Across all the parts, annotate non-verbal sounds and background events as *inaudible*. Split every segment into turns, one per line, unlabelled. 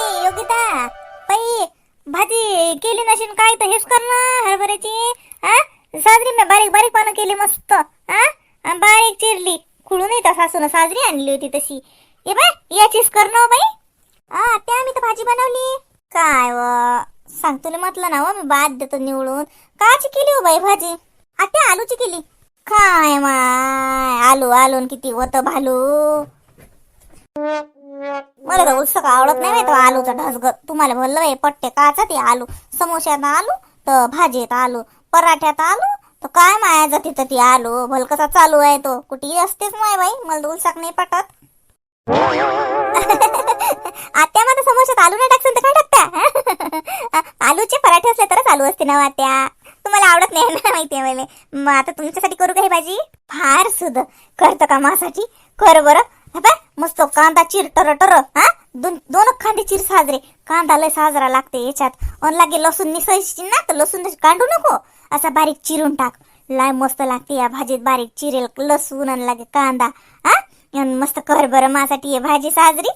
बाई योगिता बाई भाजी केली नशीन काय तर हेच कर ना हरभऱ्याची हा? साजरी मी बारीक बारीक पानं केली मस्त हा? बारीक चिरली. खुळून येतात सासून साजरी आणली होती तशी. ये बाय याचीच कर ना हो बाई. हा त्या आम्ही तर भाजी बनवली. काय व सांग तुला म्हटलं ना हो मी बाद देतो निवडून. काची केली हो बाई भाजी? आता आलूची केली. काय माय आलू आलू न किती होत भालू. मला तर उत्सक आवडत नाही माहिती आलूचा ढसग. तुम्हाला म्हणलं बाई पट्टे काचा ते आलू समोश्यात आलू तर भाजीत आलू पराठ्यात आलू तर काय माया जाती तर ती आलू? भल कसा चालू आहे तो? कुठेही असतेच माय बाई मला तर उत्साक नाही पटत. *laughs* आत्या माझ्या समोशात आलू नाही टाकसन तर काय टाकता *laughs* आलूचे पराठे असले तरच आलू असते ना आत्या. तुम्हाला आवडत नाही ना माहितीये मला मग आता तुमच्यासाठी करू का ही भाजी? फार सुद. करतं का मासाची कर बरं. हे मस्त कांदा चिर टर टर हा? दोन दोन खांदे चिर साजरे. कांदा लय साजरा लागते याच्यात. अन लागे लसूण निसायची ना तर लसूण कांडू नको. असा बारीक चिरून टाक. लाय मस्त लागते या भाजीत बारीक चिरेल लसूण आणि लागे कांदा हा? मस्त कर बरं माझ्यासाठी ही भाजी साजरी.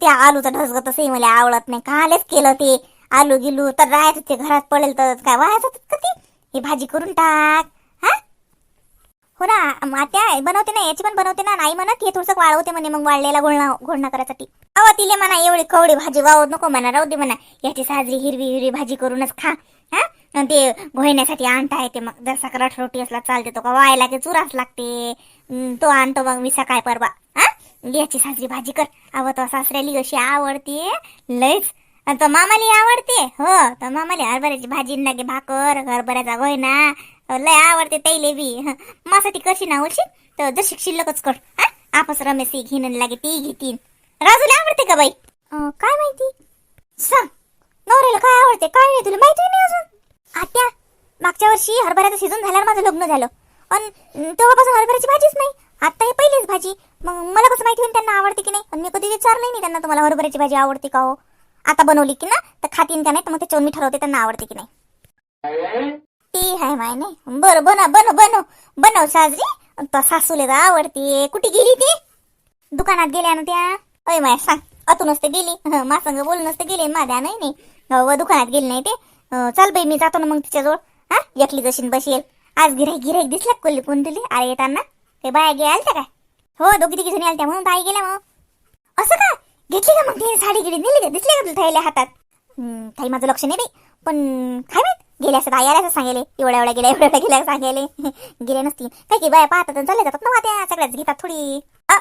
त्या आलूचं ढसग तसंही मला आवडत नाही. कालच केलं ते? आलू गिलू तर राहत ते. घरात पडेल तर काय? वाया का ते? ही भाजी करून टाक. हो ना मात्या बनवते ना याची पण बनवते ना नाही म्हणत हे थोडंसं वाळवते म्हणे मग वाळलेला घोळणा घोळणा करायसाठी अवा तिले म्हणा एवढी कवडी भाजी वावत नको म्हणा राहू दे म्हणा याची साजरी हिरवी हिरवी भाजी करूनच खा हा? ते घोळण्यासाठी आणता येते मग जर सकाळ रोटी असला चालते तो का वायला की चुराच लागते. तो आणतो मग मी सकाळ परवा हा? याची साजरी भाजी कर. अव तो सासऱ्याली अशी आवडते लयच. तो मामाली आवडते हो तर मामाली हरभऱ्याची भाजी लागे भाकर हरभऱ्याचा घोयना लय आवडते तैले बी. *laughs* मासाठी कशी ना होशी तर जशी शिल्लकच कर. आपस रमेश घेणं लागे ती घेतीन राजूला आवडते का बाई? काय माहिती? सांग. नवऱ्याला काय आवडते? काय नाही तुला माहिती नाही अजून? आत्या मागच्या वर्षी हरभऱ्याचं सीझन झाल्यावर माझं लग्न झालं. आणि तेव्हापासून हरभऱ्याची भाजीच नाही. आता हे पहिलीच भाजी. मग मला कसं माहिती होईल त्यांना आवडते की नाही? मी कधी विचारलंही नाही त्यांना तुम्हाला हरभऱ्याची भाजी आवडते का हो? आता बनवली की ना तर खातीन का नाही? तर मग त्याच्यावर मी ठरवते त्यांना आवडते की नाही? ती हाय माय नाही. बरं बनव बनव बनव. बनव साजरी सासूले तर आवडते. कुठे गेली ती? दुकानात गेल्या ना त्या. अय माय सांग. अतूनच नसते गेली. मासंग मा संग बोलून नसते गेले. माझ्या नाही नाही. व दुकानात गेली नाही ते. चल बाई मी जातो ना मग तिच्याजवळ. हा एकली जशी बसेल आज गिराईक गिराईक दिसला कोल्ली कोण तुली अरे येताना. ते बाया गे आलत्या काय? हो दोघी तिघी जणी आलत्या म्हणून बाई गेल्या मग. असं का? घेतली का मग तिने साडी गिडी नेली का? दिसले का तुला थैल्या हातात? थाई माझं लक्ष नाही बाई. पण काय माहीत? गेल्या असं आई आल्या सांगेले एवढ्या एवढ्या गेल्या एवढ्या एवढ्या गेल्या सांगेले. *laughs* गेले नसतील काही की बाया पाहतात आणि चालले जातात. ना त्या सगळ्याच घेतात थोडी. अ,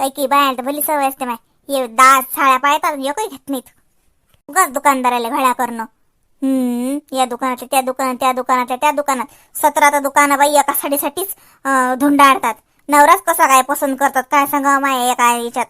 काही काही बाया तर भली सवय असते माय ये दात साड्या पाहतात एकही घेत नाहीत. उगाच दुकानदाराला घड्या करणं. हम्म या दुकानात त्या दुकानात त्या दुकानात त्या दुकानात. सतराचा दुकान बाई एका साडीसाठीच धुंडाळतात. नवराच कसा काय पसंत करतात काय सांगा माय एका याच्यात?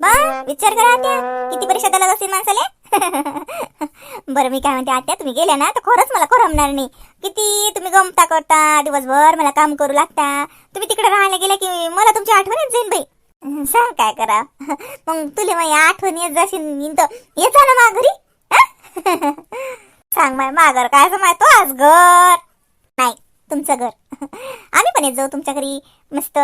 बा विचार करा आत्या किती परीक्षा द्यायला असतील माणसाला? *laughs* बरं मी काय म्हणते आत्या तुम्ही गेल्या ना तर खरंच मला करमणार नाही. किती तुम्ही गमता करता दिवसभर मला काम करू लागता. तुम्ही तिकडे राहायला गेल्या की मला तुमची आठवण येत जाईल बाई. सांग काय करा. *laughs* मग तुले माझी आठवण येत जाशील तर येत ना मा घरी. हं? *laughs* सांग माय माघर काय असं माहितो आज घर. नाही तुमचं घर. आम्ही पण येत जाऊ तुमच्या घरी मस्त.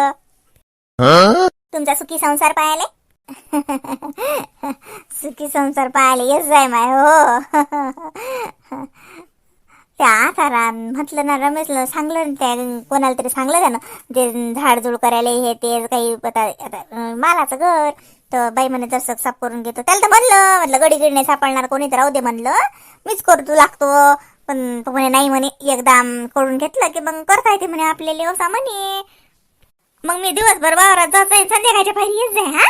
तुमचा सुखी संसार पाहायला. *laughs* सुखी संसार पाहायला येस जाय माय हो. *laughs* त्या आता म्हटलं ना रमेशला सांगलं ना त्या कोणाला तरी सांगलं त्यानं ते झाडझुड करायला हे ते काही आता मालाचं घर. तर बाई म्हणे जसं साफ करून घेतो त्याला तर म्हणलं म्हटलं गडी गिडी नाही सापडणार कोणी तर राहू दे म्हणलं. मीच करतो लागतो. पण तो म्हणे नाही म्हणे एकदा करून घेतलं की मग करता येते म्हणे आपल्याला व्यवसाय म्हणे. मग मी दिवसभर वावरात जात संध्याकाळच्या पायरी येत जाय हा?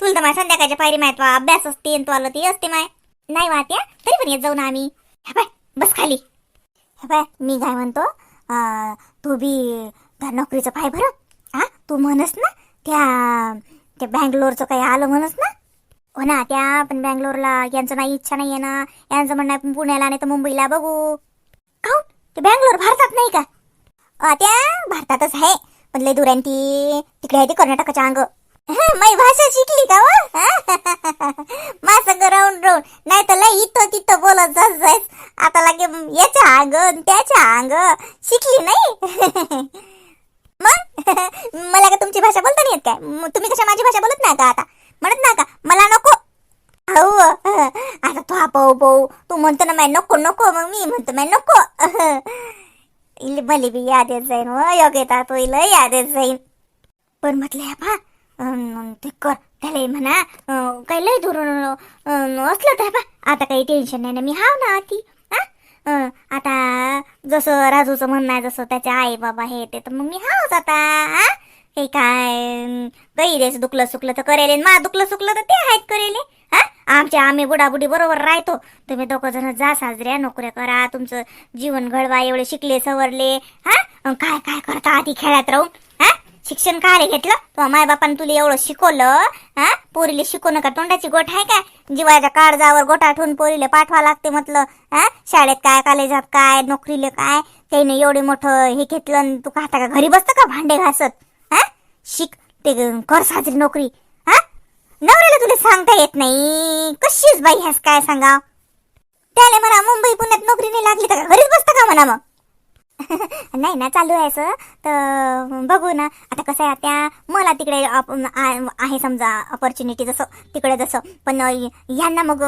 तुला तर माय संध्याकाळच्या पायरी माहीत वा अभ्यास असते आणि तू आलं ती असते माय. नाही वाहत्या तरी पण येत जाऊ ना आम्ही. हे बस खाली. हे पाय मी काय म्हणतो तू बी त्या नोकरीचं पाय बरं हा? तू म्हणस ना त्या त्या बँगलोरचं काही आलं म्हणस ना. हो ना त्या पण बँगलोरला यांचं नाही इच्छा नाही आहे ना. यांचं म्हणणं आहे आपण पुण्याला नाही तर मुंबईला बघू. काऊन? ते बँगलोर भारतात नाही का? त्या भारतातच आहे. पण लय दूर तिकडे आहे ती कर्नाटकाच्या अंग. माई भाषा शिकली का हो? वा *laughs* मा संग राहून राहून नाही तर लय इथं तिथं बोलत जास जायस आता लागे याच्या अंग त्याच्या अंग शिकली नाही? *laughs* मग? *laughs* मला का तुमची भाषा बोलता नाही येत काय? तुम्ही कशा माझी भाषा बोलत नाही का आता? म्हणत ना का? मला नको. भाऊ आता तू हा भाऊ भाऊ तू म्हणतो ना माय नको नको. मग मी म्हणतो माय नको. इले भले बी याद येत जाईन व योग्यता तो इला याद येत जाईन. पण म्हटलं हा पा ते कर त्याला म्हणा काही लय धोरण असलं तर बा आता काही टेन्शन नाही ना मी हाव ना ती हा? आता जसं राजूचं म्हणणं आहे जसं त्याचे आई बाबा हे ते तर मग मी हावच आता हा? काही काय अं, काही देस दुखलं सुकलं तर करेले मा दुखलं सुकलं तर ते आहेत करेले हा? आमचे आम्ही बुडाबुडी बरोबर राहतो तुम्ही दोघं जण जा साजऱ्या नोकऱ्या करा तुमचं जीवन घडवा एवढे शिकले सवरले हा? काय काय करता आधी खेळात राहून? शिक्षण शिक्षण काय घेतलं तो माय बापान तुला एवढं शिकवलं हा? पोरीले शिकवणं का तोंडाची गोठ आहे का जीवाच्या काळजावर गोठा ठेवून पोरीले पाठवा लागते म्हटलं हा? शाळेत काय कॉलेजात काय नोकरीले काय? त्याने एवढे मोठं हे घेतलं तू का आता का घरी बसतं का भांडे घासत? हा? शिक ते कर साजरी नोकरी हा? नवऱ्याला तुला सांगता येत नाही. कशीच बाई ह्यास काय सांगा त्याला म्हणा मुंबई पुण्यात नोकरी नाही लागली तर का घरीच बसतं का म्हणा मग? *laughs* नाही ना चालू आहे असं. तर बघू ना. आता कसं आहे त्या मला तिकडे आहे समजा ऑपॉर्च्युनिटी जसं तिकडे जसं. पण यांना मग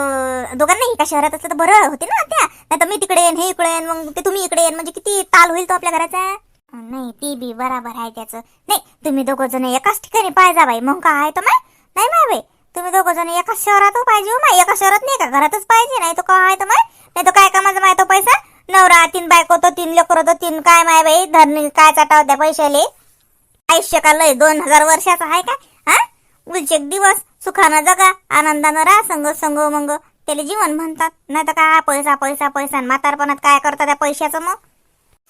दोघांनाही का एका शहरात असलं तर बरं होते ना त्या नाही तर मी तिकडे येईन हे इकडे येईन मग ते तुम्ही इकडे येईन. म्हणजे किती ताल होईल तो आपल्या घराचा? नाही ती बी बराबर आहे त्याचं. नाही तुम्ही दोघं जण एकाच ठिकाणी पाहिजा बाई. मग काय आहे तर माय? नाही माय बाई. तुम्ही दोघं जण एकाच शहरात पाहिजे हो माय. एका शहरात नाही का? घरातच पाहिजे. नाही तो काय आहे तर माय? नाही तो काय कामाचा माय तो पैसा? नवरा तीन बायको तो तीन लेकर तो तीन काय माय बाई? धरणी काय चाटाव त्या पैशाले? आयुष्य का लय दोन हजार वर्षाचा आहे का हा? उलचेक दिवस सुखानं जगा आनंदानं राहा संग संग मंग. त्याला जीवन म्हणतात. नाही तर काय पैसा पैसा पैसा आणि म्हातारपणात काय करतात त्या पैशाचं मग?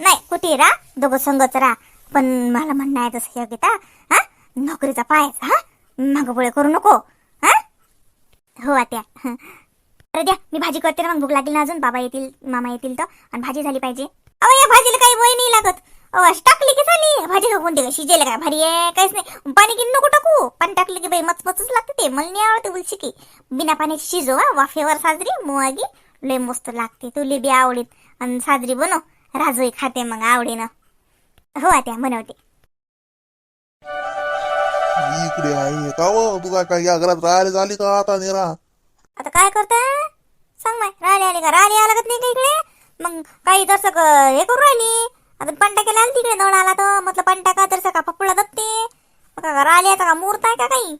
नाही कुठे राहा? दोघं संगच राहा. पण मला म्हणणं आहे तसं योग्यता हा? नोकरीचा पाय हा? मागं पुढे करू नको हा? हो आत्या. अरे द्या मी भाजी करते ना मग भूक लागेल ना अजून. बाबा येतील मामा येतील तर. आणि भाजी झाली पाहिजे. अहो या भाजीला काही वय नाही लागत. अहो अशी टाकली की झाली. भाजी का दे काय शिजेल काय भारी आहे काहीच नाही. पाणी किती नको टाकू. पाणी टाकलं की बाई मचमचच लागते ते. मला नाही आवडते उलशी की. बिना पाण्याची शिजो हा वाफेवर साजरी मुवागी लय मस्त लागते तुले बी आवडीत. आणि साजरी बनव. राजोई खाते मग आवडीनं. हो आत्या बनवते.
इकडे आहे. का हो? तू काय काय या घरात राहायला झाली का आता निरा?
आता काय करता सांग माय राहिली आली का? राहिली आला नाही का इकडे? मग काही तसं क- हे करू राहिली. आता पंटा केला तिकडे दौड आला तर म्हटलं पंटा का तर का पप्पला दबते मग का आता का? मुहूर्त आहे का काही?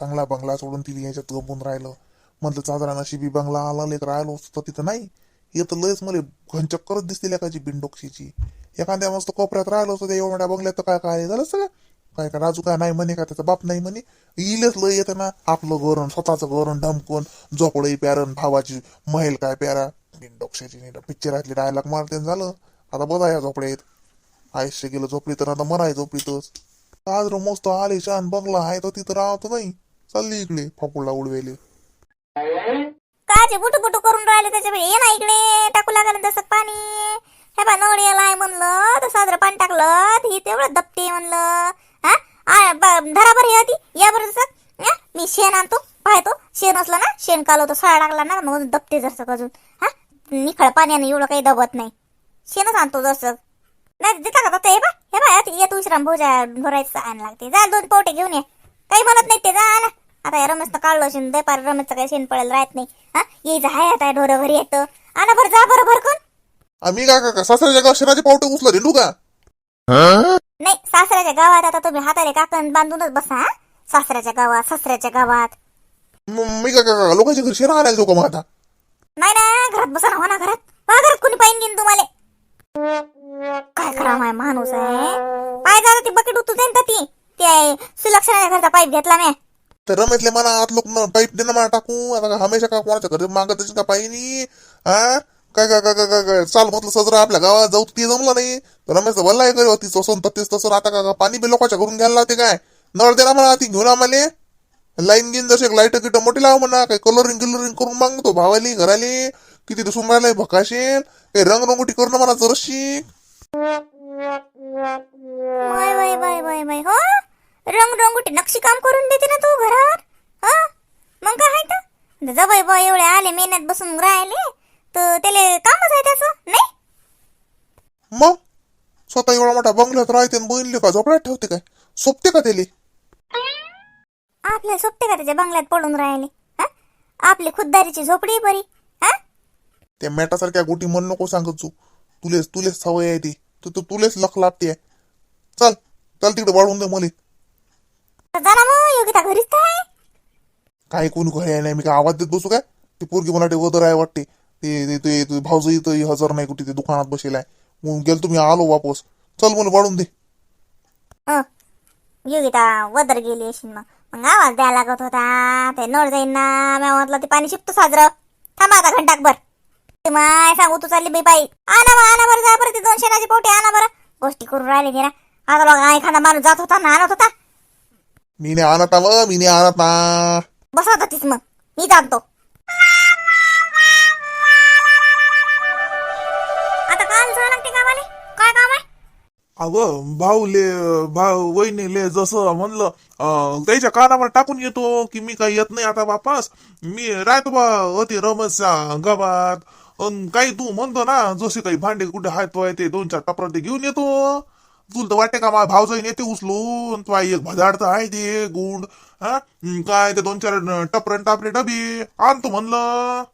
चांगला बंगला सोडून तिथे याच्यात गपून राहिलं. म्हटलं चादरा नशिबी बंगला आला लेक राहिलो असतो तिथं नाही. येत तर लयच मला घनचक्करच दिसते लेकाची बिंडोक्षीची एखाद्या मस्त कोपऱ्यात राहिलो असतो एवढ्या बंगल्यात तर काय काय झालं सगळं? काय का राजू काय नाही म्हणे का त्याचा बाप नाही म्हणे. येईलच लय येतं ना आपलं गोरण स्वतःचं गोरण ढमकून झोपडई प्यारण भावाची महल काय प्यारा. बिंडोक्षाची पिक्चरातली डायलॉग मारते झालं. आता बघा या झोपड्यात आयुष्य गेलं झोपडी तर आता मराय झोपडीतच. आज रो मस्त आले छान बंगला आहे तो तिथं राहतो नाही. चालली इकडे फकुडला उडवेले.
काचे बुटू बुटू करून राहिले त्याच्या ये ना इकडे टाकू लागलं तसं पाणी. हे बा याला आलाय म्हणलं तर साजरं पाणी टाकलं ही तेवढं दपते म्हणलं. हा? धरा बरं या ती या बरं तसं या, मी शेण आणतो. पाहतो. शेण असलं ना शेण कालवतो सळा टाकला ना मग दपते जसं अजून. हा? निखळ पाण्याने एवढं काही दबत नाही. शेणच आणतो जसं. नाही देता का तो हे बा? हे बा आता येत उशिरा भोजा भरायचं आण लागते. जा दोन पोटे घेऊन ये. काही म्हणत नाही ते जा ना आता या रमेशनं काढलं शेण दे पार रमेशचं काही शेण पडेल राहत नाही. हा? यायचं आहे आता ढोरं घरी येतं. आणा बरं जा बरं भरकून.
आम्ही काय का सासऱ्याच्या गाव शेणाचे पावटे उचला रेंडू का
नाही सासऱ्याच्या गावात आता तुम्ही हाताले काकण बांधूनच बसा हा? सासऱ्याच्या गावात सासऱ्याच्या गावात.
म- मी काय का लोकांच्या घरी आणायला जाऊ का मग आता?
नाही ना घरात बसा ना हो ना घरात. घरात कोणी पाहिजे घेईन तुम्हाला. काय करा माय माणूस आहे पाय झालं ती बकेट उतू जाईन ती. ते सुलक्षणाच्या घरचा पाईप घेतला मी
तर रमेशले मला आत लोक पाईप दे ना मला टाकू. आता का हमेशा का कोणाच्या घरी मागत असेल का पाहिजे हा? काय काय काय काय काय काय चाल म्हटलं सजरा आपल्या गावात जाऊ ते जमलं नाही. तर रमेश वल्लाय करी होती तसं तत्तीस तसं आता का पाणी बी लोकांच्या घरून घ्यायला लावते काय? नळ दे म्हणा ती घेऊन आम्हाला. लाईन गिन जसे लाइट गिट मोठी लाव म्हणा काही कलरिंग कलरिंग करून मागतो भावाली घराली. किती दिसून राहिलाय भकाशील. काही रंगरंगोटी करणं म्हणा जरशी.
वय हो? रंग नक्षी काम करून देते ना तू घरावर मग काय आहे तर? जबाई बा एवढे आले मेहनत बसून राहिले. तर त्याला कामच आहे त्याचं नाही?
मग? स्वतः एवढा मोठा बंगल्यात राहते आणि बहिणले का झोपड्यात ठेवते काय? सोपते का त्याले?
आपल्याला सोपते का त्याच्या बंगल्यात पडून राहिले? हा? आपली खुद्दारीची झोपडी बरी हा?
त्या मॅटासारख्या गोटी म्हण नको सांगत तू तुलेच तुलेच सवय आहे ती. तू तू तुलेच लख लागते चल चल तिकडे वाढवून दे मुली.
तर जा ना मग योगिता घरीच काय
कोणी घरी आहे नाही मी काय आवाज देत बसू काय? ते पोरगी मला वदर आहे वाटते. ते ते- ते भाऊज इथं हजर नाही कुठे ते दुकानात बसेल आहे. मग गेलो तुम्ही आलो वापस. चल मला वाढून दे.
हं. योगिता वदर गेली अशी मग. मग आवाज द्यायला लागत होता. ते नळ जाईन ना मी म्हटलं ते पाणी शिपतो साजरं. थांबा आता घंटाक बर ते माय सांगू तू चालली बाई बाई. आणा बरं आणा बरं जा बरं ते दोन शेणाची पोटी आणा बरं. गोष्टी करून राहिले ना आता बघा एखादा माणूस जात होता ना आणत होता.
मी नाही आणत मी नाही आणत ना.
बसा होतीस मग. मी जाणतो.
अगं भाऊले भाऊ वहिनीले जसं म्हणलं त्याच्या कानावर टाकून येतो की मी काही येत नाही आता वापस. मी राहतो बा अति रमसच्या गावात. अन काही तू म्हणतो ना जसे काही भांडे कुठे हाय ते दोन चार टपरा ते घेऊन येतो. तुला तर वाटते का माझा भाऊ जाईन येते उचलून? तो एक भदाड तर आहे ते गुंड. हा? काय ते दोन चार टपरन टापरे डबी. आणतो म्हणलं.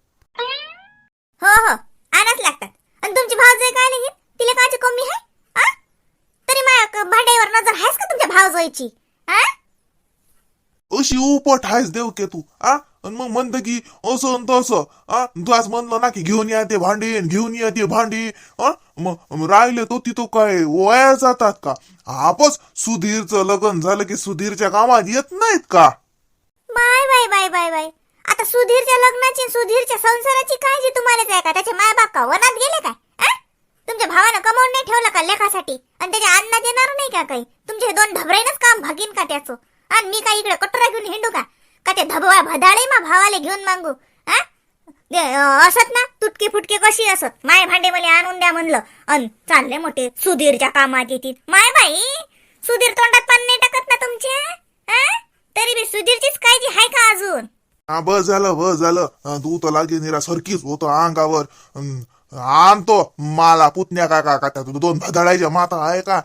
हो हो. आणच लागतात. आणि तुमची भाऊ काय नाही तिला काची कमी आहे आ? तरी माझ्या भांड्यावर नजर आहेस आ?
अशी उपट आहेस देव के तू आ? आणि मग म्हणतं की असं आणि तसं आ? तू आज म्हणलं ना की घेऊन या ते भांडी घेऊन या ते भांडी मग राहिले तो तिथं काय वया जातात का? आपच सुधीरचं लग्न झालं की सुधीरच्या कामात येत नाहीत का?
Bye bye bye bye bye. आता सुधीरच्या लग्नाची सुधीरच्या संसाराची काळजी तुम्हालाच आहे का? त्याचे माय बाप का वनात गेले काय? तुमच्या भावानं कमवून नाही ठेवलं का लेखासाठी? आणि त्याच्या अन्नात येणार नाही का काही? तुमचे हे दोन ढबराईनच काम भागीन का त्याचं? आणि मी काय इकडे कटोरा घेऊन हिंडू का? का ते धबवा भदाळे मा भावाले घेऊन मागू? हा? असत ना? तुटके फुटके कशी असत? माय भांडे मला आणून द्या म्हणलं. अन चालले मोठे सुधीरच्या कामात येतील. माय बाई सुधीर तोंडात पान नाही टाकत ना तुमचे? तरी बी सुधीरचीच काळजी आहे का अजून?
हा बस झालं बस झालं. तू तर लागे निरा सरकीच होतो अंगावर. आणतो मला पुतण्या का का का त्या दोन भदाडायच्या माता आहे का?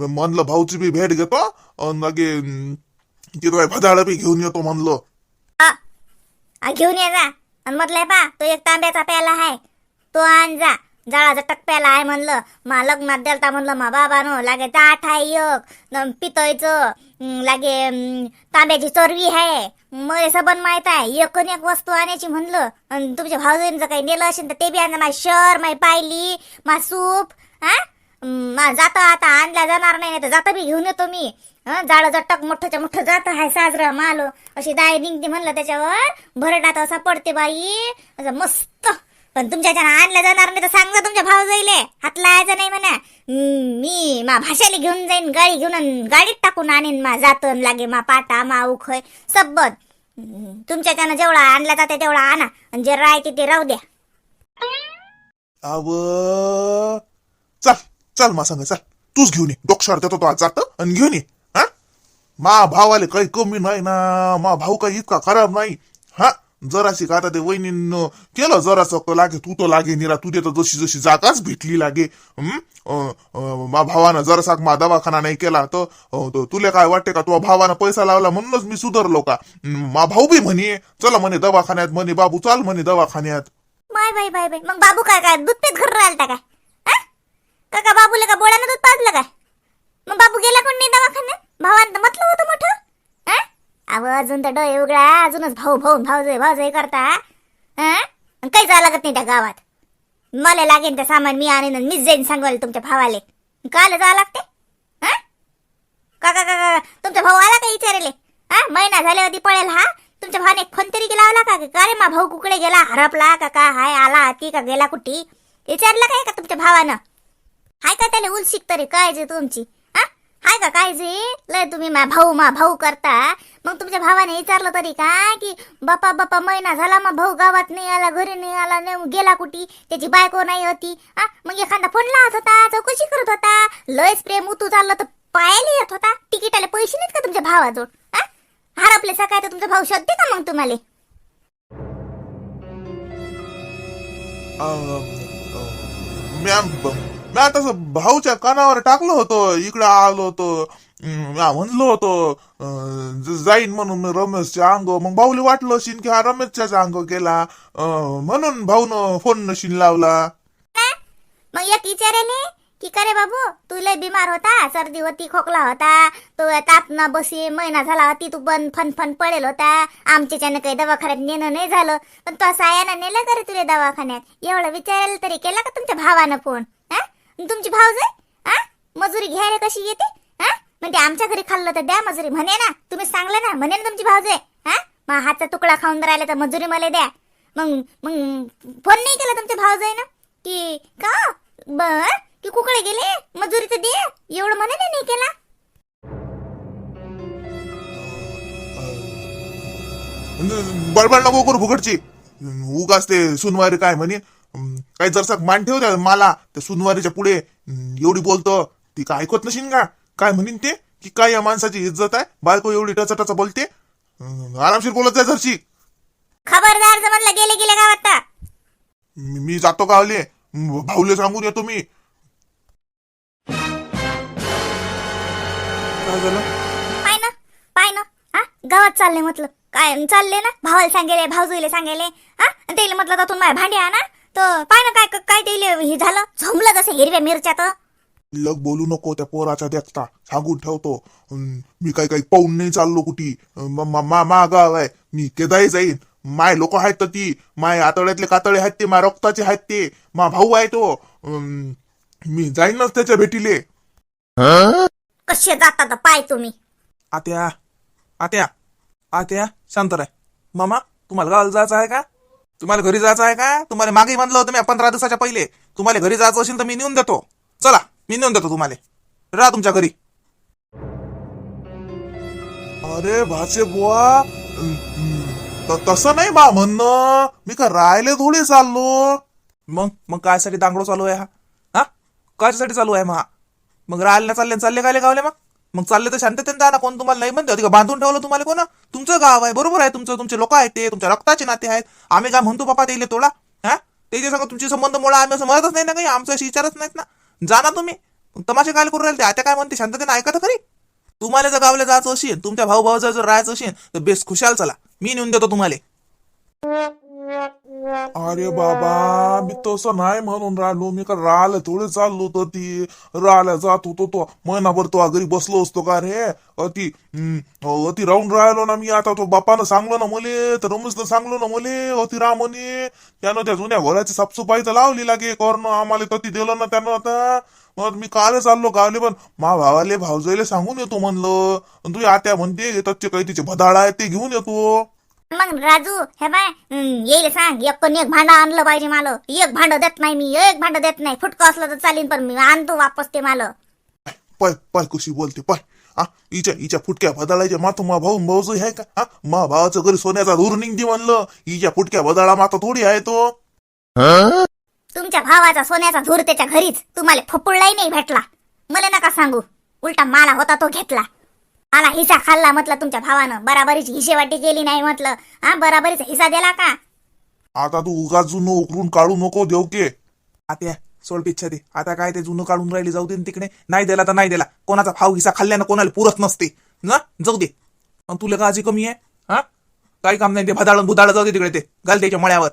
म्हणलं भाऊची बी भेट घेतो लगे अं, तिथं बी घेऊन येतो म्हणलो.
घेऊन ये जा. आणि म्हटलंय पा तो एक तांब्याचा प्याला आहे तो आण जा. जाळाचा टक प्याला आहे म्हणलं. मा लग्नात द्यालता म्हणलं मा बाबानो लागे जाठ आहे एक. पितळीचं लागे तांब्याची चरवी आहे मग सबन माहीत आहे एक एक वस्तू आणायची म्हणलं आणि तुमच्या भाऊजींचं काही नेलं असेल तर ते बी आणलं माझी शर माय पायली मा सूप हा? जाता आता आणल्या जाणार नाही नाही तर जाता बी घेऊन येतो मी. हं, जाळं जट्टक मोठंच्या मोठं जात आहे साजरं माल अशी दाय निघते म्हणलं त्याच्यावर. भरडात असा पडते बाई. असं मस्त. पण तुमच्या आणलं जाणार नाही तर सांग तुमच्या भाऊ जाईले हात लावायचा नाही म्हणा. मी मा भाषाली घेऊन जाईन गाडी घेऊन अन गाडीत टाकून आणीन मा जातन लागे मा पाटा मा उखय सबद तुमच्या त्यानं जेवढा आणला जाते तेवढा आणा. आणि जे राहते ते राहू द्या.
अव चल चल मा सांग चल. तूच घेऊन ये. डोक्षार देतो तो आज जात आणि घेऊन ये. हा? मा भावाले काही कमी नाही ना. मा भाऊ काही इतका खराब नाही. हा? जराशी का आता ते वहिनीनं केलं जरासं लागे तू तो लागे निरा तुझे तर जशी जशी जागाच भेटली लागे. मा भावानं जरासा मा दवाखाना नाही केला तर तुले तुला काय वाटते का? तुझ्या भावानं पैसा लावला म्हणूनच मी सुधारलो का? मा भाऊ बी म्हणे चला म्हणे दवाखान्यात म्हणे बाबू चाल म्हणे दवाखान्यात.
Bye bye bye bye. मग बाबू काय काय दूध पेत घर राहिलता काय? काका का बाबूला का दूध पाज काय मग बाबू गेला कोण नाही दवाखान्यात भावानं तर म्हटलं होतं मोठं आ? अहो अजून तर डोळे उघडा अजूनच भाऊ भाऊ भाऊ भाऊ करता हा? काही जावं लागत नाही त्या गावात. मला लागेल ते सामान मी आणेन आणि मीच जाईन सांगवाल तुमच्या भावाले. काल जावं लागते? हा? का का का तुमचा भाऊ आला का विचारले हा? महिना झाल्यावरती पळेल हा? तुमच्या भावाने फोन तरी गेला आला का? का रे मा भाऊ कुकडे गेला हरपला का का हाय आला की का गेला कुठे? विचारलं काय का तुमच्या भावानं? हाय का त्याला उलशिक तरी? काळजी तुमची? हाय का काळजी? लय तुम्ही मा भाऊ मा भाऊ करता. मग तुमच्या भावाने विचारलं तरी का की बापा बापा महिना झाला मा भाऊ गावात नाही आला घरी नाही आला नाही गेला कुठी? त्याची बायको नाही होती. हा? मग एखादा फोन लावत होता चौकशी करत होता. लयच प्रेम उतू चाललं तर पायाला येत होता. तिकिटाला पैसे नाहीत का तुमच्या भावाजवळ? हा? हरपले सकाळ तर तुमचा भाऊ शोधते का मग तुम्हाला.
मॅम मी तसं भाऊच्या कानावर टाकलं होतं इकडं आलो होतो म्हणलो होतो जाईन म्हणून रमेशच्या अंग मग भाऊली वाटलं शिन की हा रमेशच्याच अंग गेला म्हणून भाऊन फोन नशीन लावला.
मग एक विचाराने की करे बाबू तू लय बिमार होता सर्दी होती खोकला होता तो ताप न बसी महिना झाला होती तू पण फन फन पडेल होता आमच्याच्यानं काही दवाखान्यात नेणं नाही झालं पण तो सायानं नेलं करे तुला दवाखान्यात? एवढं विचारायला तरी केला का तुमच्या भावानं फोन तुमची भाऊज आहे? हा मजुरी घ्यायला कशी येते? हा म्हणजे आमच्या घरी खाल्लं तर द्या मजुरी. म्हणे ना तुम्ही सांगलं ना म्हणे ना तुमची भाव आहे. हा मग हातचा तुकडा खाऊन राहिला तर मजुरी मला द्या. मग मग फोन नाही केला तुमच्या भाव आहे ना? की का? बर की कुकडे गेले? मजुरी तर दे. एवढं म्हणे नाही केला.
बडबड नको करू फुकटची. उगाच ते सुनवारी काय म्हणे? काही जरसा मान ठेव मला त्या सुनवारीच्या पुढे एवढी बोलतो ती काय ऐकत नशीन का? काय म्हणीन ते? की काय या माणसाची इज्जत आहे? बायको एवढी टचा टचा बोलते आरामशीर बोलत जाय जरशी
खबरदार म्हणलं गेले गेले गावात.
मी जातो गावले. भाऊले सांगून येतो मी. काय झालं?
पाय ना पाय ना. हा? गावात चालले म्हटलं. काय चालले ना? भावाला सांगेले भाऊजीले सांगेले. हा? आणि त्याला म्हटलं तर तुम्ही भांडे आणा तर पाय ना काय काय त्याला हे झालं? झोंबलं जसं हिरव्या मिरच्यात
लग बोलू नको त्या पोराच्या देखता. सांगून ठेवतो. अं, मी काही काही पाहून नाही चाललो कुठी. अं, म- म- मा मा गाव आहे. मी केदाही जाईन. माय लोक आहेत तर ती. माय आतड्यातले कातळे आहेत ते. माय रक्ताचे आहेत ते. मा भाऊ आहे तो. अं, मी जाईनच त्याच्या भेटीले.
कसे जातात पाय तुम्ही?
आत्या. आत्या. आत्या शांत राय मामा तुम्हाला गावाला जायचं आहे का? तुम्हाला घरी जायचं आहे का? तुम्हाला मागे म्हणलं होतं मी पंधरा दिवसाच्या पहिले. तुम्हाला घरी जायचं असेल तर मी नेऊन देतो. चला मी नेऊन देतो तुम्हाला. राहा तुमच्या घरी.
अरे भाचे बुवा. तसं नाही बा म्हणणं. मी का राहिले थोडी चाललो.
मग मग कायसाठी दांगडो चालू आहे हा? हा? कायसाठी चालू आहे मग मग राहायला चालले चालले काय गावले मग? मग चालले तर शांततेने जा ना कोण तुम्हाला नाही म्हणते. अधिक का बांधून ठेवलं तुम्हाला कोण? तुमचं गाव आहे बरोबर आहे तुमचं तुमचे लोक आहेत ते तुमच्या रक्ताचे नाते आहेत. आम्ही काय म्हणतो बापा ते तोडा? हा? त्याच्या सगळं तुमचे संबंध मोडा आम्ही असं म्हणतच नाही ना काही आमचं विचारच नाहीत ना. जा ना तुम्ही. तमाशे काय करू राहिले ते? आता काय म्हणते? शांततेने ऐका तर खरी. तुम्हाला जर गावला जायचं असेल तुमच्या भाऊ भाऊ जर राहायचं असेल तर बेस खुशाल चला. मी नेऊन देतो तुम्हाला.
अरे बाबा मी तसं नाही म्हणून राहिलो. मी का राहिलं थोडे चाललो तर ती. राहिला जात होतो तो. महिनाभर तो घरी बसलो असतो का रे? अति हो, अति राहून राहिलो ना मी. आता तो बापानं सांगलो ना मले तर रमेशनं सांगलो ना मले अति राह म्हणे त्यानं त्या जुन्या घराची साफसफाई तर लावली लागे करणं आम्हाला कधी दिलं ना त्यानं आता. मग मी काल चाललो गावले पण मा भावाले भावजाईले सांगून येतो म्हणलं. आणि तुझी आत्या म्हणते तच्चे काही तिचे भदाळ आहे ते घेऊन येतो.
मग राजू हे बाय येईल सांग. एक कोणी एक भांडं आणलं पाहिजे मला. एक भांडं देत नाही मी एक भांडं देत नाही. फुटकं असलं तर चालीन पण मी आणतो वापस ते मला.
पाय पाय कशी बोलते पाय हा हिच्या हिच्या फुटक्या बदलायच्या माथ मा भाऊ भाऊज आहे का? हा मा भावाचं घरी सोन्याचा धूर निघते म्हणलं. हिच्या फुटक्या बदळा माता थोडी आहे तो.
तुमच्या भावाचा सोन्याचा धूर त्याच्या घरीच. तुम्हाला फपुळलाही नाही भेटला. मला नका सांगू. उलटा माला होता तो घेतला. मला हिसा खाल्ला म्हटलं तुमच्या भावानं. बराबरीची हिशेवाटी केली नाही म्हटलं. हा बराबरीचा हिसा दिला का?
आता तू उगाच जुनं उकरून काढू नको देव के
आत्या सोड पिच्छा दे. आता काय ते जुनं काढून राहिली जाऊ दे न तिकडे. नाही दिला तर नाही दिला. कोणाचा भाव हिसा खाल्ल्यानं कोणाला पुरत नसते. ना जाऊ दे. अन तुला काळजी कमी आहे हा? काही काम नाही ते भदाळ भुदाळ जाऊ दे तिकडे ते. घाल त्याच्या मळ्यावर.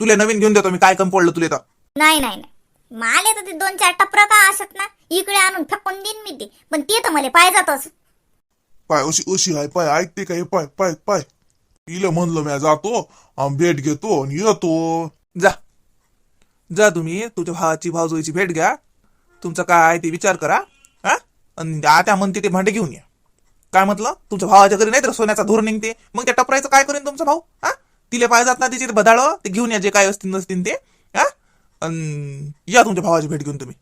तुला नवीन घेऊन देतो मी काय कम पडलं तुला तर.
नाही नाही नाही. माले तर ते दोन चार टपर का असत ना? इकडे आणून फेकून देईन मी ते. पण ते तर मला पाहिजातच.
पाय अशी अशी हाय पाय ऐकते काय पाय पाय पाय. हिला म्हणलं मी जातो भेट घेतो आणि येतो.
जा. जा तुम्ही तुझ्या भावाची भावजोईची भेट घ्या. तुमचं काय आहे ते विचार करा हा? आणि आता म्हणते ते भांडे घेऊन या. काय म्हटलं? तुमच्या भावाच्या घरी नाही तर सोन्याचा धूर निघते. मग त्या टपरायचं काय करेन तुमचा भाऊ? हा? तिले पाहिजात ना तिचे बदाळ ते घेऊन या जे काय असतील नसतील ते. हा? या तुमच्या भावाची भेट घेऊन तुम्ही.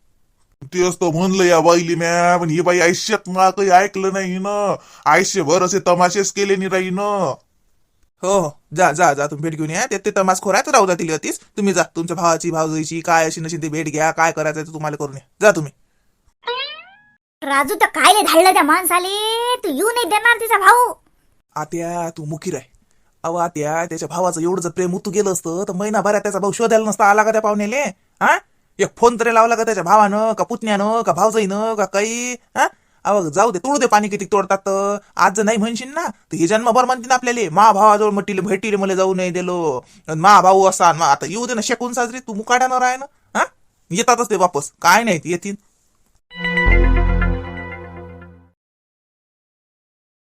तेच तर म्हणलं या बाईली मॅ पण ही बाई आयुष्यात मला काही ऐकलं नाही ना. आयुष्यभर असे तमाशेच केले नाही राही ना.
हो हो. जा जा जा. तुम्ही भेट घेऊन या. ते ते तमास खोरात राहू जातील अतीच तुम्ही जा. तुमच्या भावाची भावजोईची काय अशी नशी ते भेट घ्या. काय करायचं ते तुम्हाला करून या. जा तुम्ही.
राजू तर काय धाडलं त्या माणसाले? तू येऊ नाही देणार तिचा भाऊ.
आत्या तू मुकीर आहे. अहो आत्या त्याच्या भावाचं एवढं जर प्रेम उतू गेलं असतं तर महिनाभरात त्याचा भाऊ शोधायला नसता आला का त्या पाहुण्याले? हा? एक फोन तरी लावला का त्याच्या भावानं का पुतण्यानं का भावजाईनं का काही? हा? अव जाऊ दे तोडू दे पाणी किती तोडतात. आज जर नाही म्हणशील ना? तर हे जन्मभर म्हणतील आपल्याला. मा भावाजवळ म्हटले भेटीले मला जाऊ नाही दिलो. मा भाऊ असा आता येऊ दे ना शेकून साजरी तू मुकाड्यानं राह ना. हा? येतातच ते वापस. काय नाही येतील.